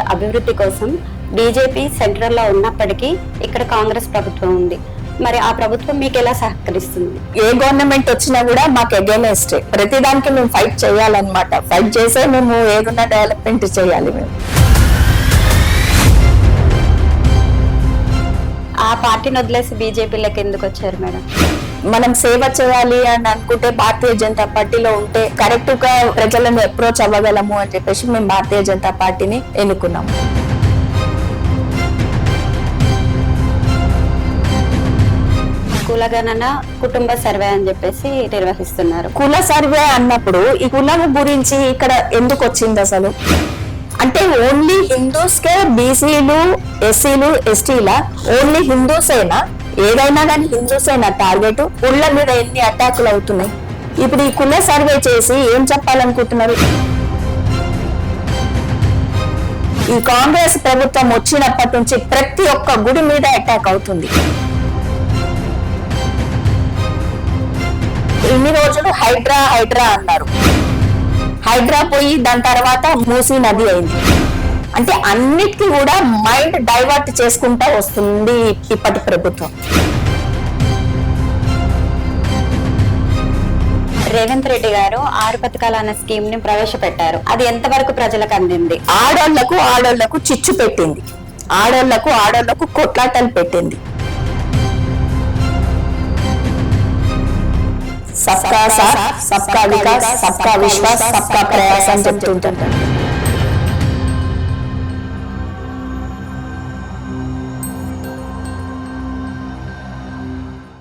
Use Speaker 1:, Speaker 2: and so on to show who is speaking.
Speaker 1: అభివృద్ధి కోసం బీజేపీ సెంట్రల్లో ఉన్నప్పటికీ ఇక్కడ కాంగ్రెస్ ప్రభుత్వం ఉంది. మరి ఆ ప్రభుత్వం మీకు ఎలా సహకరిస్తుంది?
Speaker 2: ఏ గవర్నమెంట్ వచ్చినా కూడా మాకు అగేనెస్ట్ ప్రతిదానికి మేము ఫైట్ చేయాలన్నమాట. ఫైట్ చేసే మేము ఏదన్నా డెవలప్మెంట్ చేయాలి మేము.
Speaker 1: పార్టీని వదిలేసి బీజేపీలోకి ఎందుకు వచ్చారు మేడం?
Speaker 2: మనం సేవ చేయాలి అని అనుకుంటే భారతీయ జనతా పార్టీలో ఉంటే కరెక్ట్గా ప్రజలను అప్రోచ్ అవ్వగలము అని చెప్పేసి మేము భారతీయ జనతా పార్టీని ఎన్నుకున్నాము.
Speaker 1: కులగణన కుటుంబ సర్వే అని చెప్పేసి నిర్వహిస్తున్నారు.
Speaker 2: కుల సర్వే అన్నప్పుడు ఈ కులం గురించి ఇక్కడ ఎందుకు వచ్చింది అసలు? అంటే ఓన్లీ హిందూస్ కే బీసీలు ఎస్సీలు ఎస్టీల ఓన్లీ హిందూస్ అయినా ఏదైనా కానీ అయినా టార్గెట్ కుళ్ళ మీద ఎన్ని అటాకులు అవుతున్నాయి? ఇప్పుడు ఈ కుల సర్వే చేసి ఏం చెప్పాలనుకుంటున్నారు? ఈ కాంగ్రెస్ ప్రభుత్వం వచ్చినప్పటి నుంచి ప్రతి ఒక్క గుడి మీద అటాక్ అవుతుంది. ఇన్ని రోజులు హైడ్రా హైడ్రా అన్నారు. హైడ్రా పోయి దాని తర్వాత మూసీ నది అయింది. అంటే అన్నిటికీ కూడా మైండ్ డైవర్ట్ చేసుకుంటా వస్తుంది ఇప్పటి ప్రభుత్వం.
Speaker 1: రేవంత్ రెడ్డి గారు ఆరు పథకాలు అన్న స్కీమ్ని ప్రవేశపెట్టారు. అది ఎంతవరకు ప్రజలకు అందింది?
Speaker 2: ఆడోళ్ళకు ఆడోళ్ళకు చిచ్చు పెట్టింది. ఆడోళ్ళకు ఆడోళ్ళకు కొట్లాటలు పెట్టింది. సబ్కా సాత్ సబ్కా వికాస్ సబ్కా విశ్వాస్ సబ్కా ప్రయాస్ అని చెప్తుంటారు.